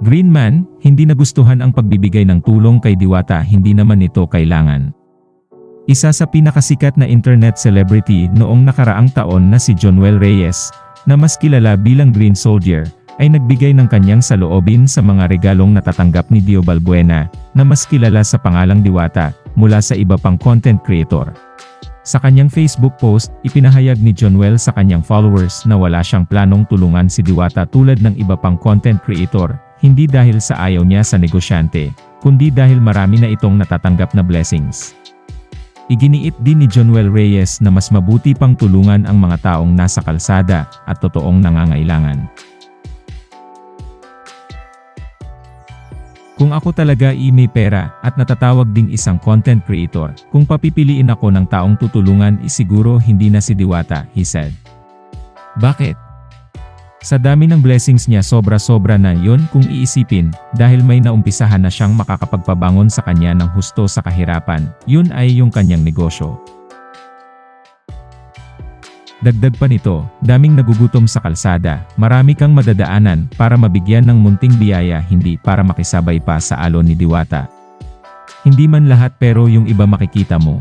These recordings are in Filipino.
Green Man, hindi nagustuhan ang pagbibigay ng tulong kay Diwata hindi naman ito kailangan. Isa sa pinakasikat na internet celebrity noong nakaraang taon na si Jonuel Reyes, na mas kilala bilang Green Soldier, ay nagbigay ng kanyang saloobin sa mga regalong natatanggap ni Dio Balbuena, na mas kilala sa pangalang Diwata, mula sa iba pang content creator. Sa kanyang Facebook post, ipinahayag ni Jonuel sa kanyang followers na wala siyang planong tulungan si Diwata tulad ng iba pang content creator, hindi dahil sa ayaw niya sa negosyante, kundi dahil marami na itong natatanggap na blessings. Iginiit din ni Jonuel Reyes na mas mabuti pang tulungan ang mga taong nasa kalsada at totoong nangangailangan. Kung ako talaga i may pera at natatawag ding isang content creator, kung papipiliin ako ng taong tutulungan isiguro hindi na si Diwata, he said. Bakit? Sa dami ng blessings niya sobra-sobra na yon kung iisipin, dahil may naumpisahan na siyang makakapagpabangon sa kanya ng husto sa kahirapan, yun ay yung kanyang negosyo. Dagdag pa nito, daming nagugutom sa kalsada, marami kang madadaanan para mabigyan ng munting biyaya hindi para makisabay pa sa alon ni Diwata. Hindi man lahat pero yung iba makikita mo.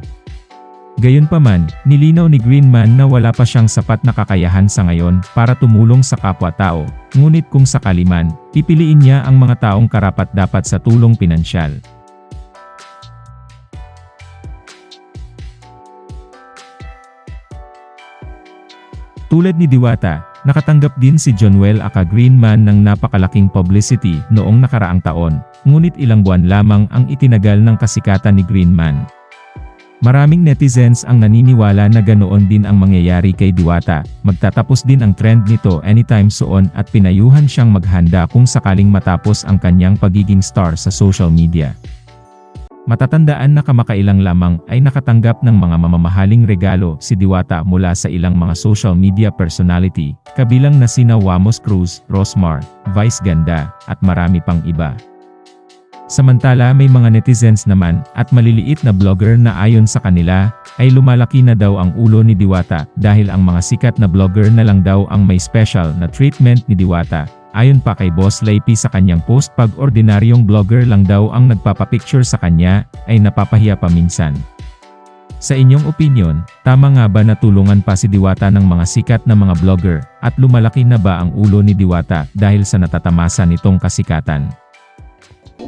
Gayunpaman, nilinaw ni Greenman na wala pa siyang sapat na kakayahan sa ngayon para tumulong sa kapwa-tao, ngunit kung sakali man, pipiliin niya ang mga taong karapat-dapat sa tulong pinansyal. Tulad ni Diwata, nakatanggap din si Jonuel Aka Greenman ng napakalaking publicity noong nakaraang taon, ngunit ilang buwan lamang ang itinagal ng kasikatan ni Greenman. Maraming netizens ang naniniwala na ganoon din ang mangyayari kay Diwata, magtatapos din ang trend nito anytime soon at pinayuhan siyang maghanda kung sakaling matapos ang kanyang pagiging star sa social media. Matatandaan na kamakailang lamang ay nakatanggap ng mga mamamahaling regalo si Diwata mula sa ilang mga social media personality, kabilang na sina Wamos Cruz, Rosmar, Vice Ganda, at marami pang iba. Samantala may mga netizens naman at maliliit na vlogger na ayon sa kanila ay lumalaki na daw ang ulo ni Diwata dahil ang mga sikat na vlogger na lang daw ang may special na treatment ni Diwata. Ayon pa kay Boss Leipi sa kanyang post pag ordinaryong vlogger lang daw ang nagpapapicture sa kanya, ay napapahiya pa minsan. Sa inyong opinion, tama nga ba na tulungan pa si Diwata ng mga sikat na mga vlogger, at lumalaki na ba ang ulo ni Diwata dahil sa natatamasa nitong kasikatan?